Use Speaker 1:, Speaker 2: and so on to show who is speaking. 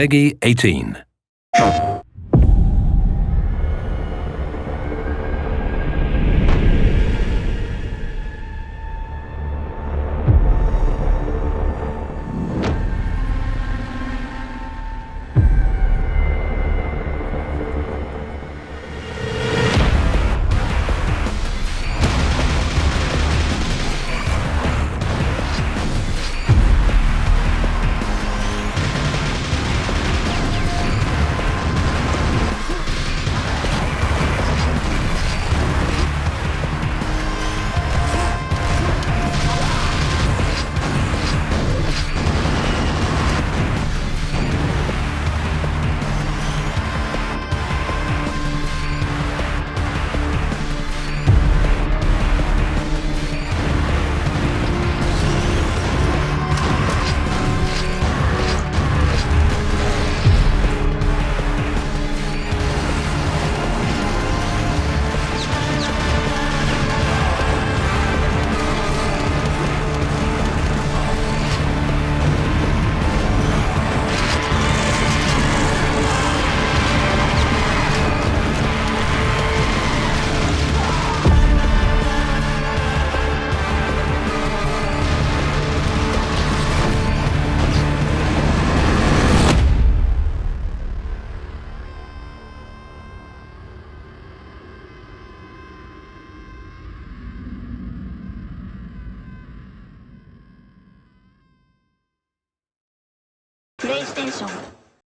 Speaker 1: Peggy, 18.
Speaker 2: プレイステーション。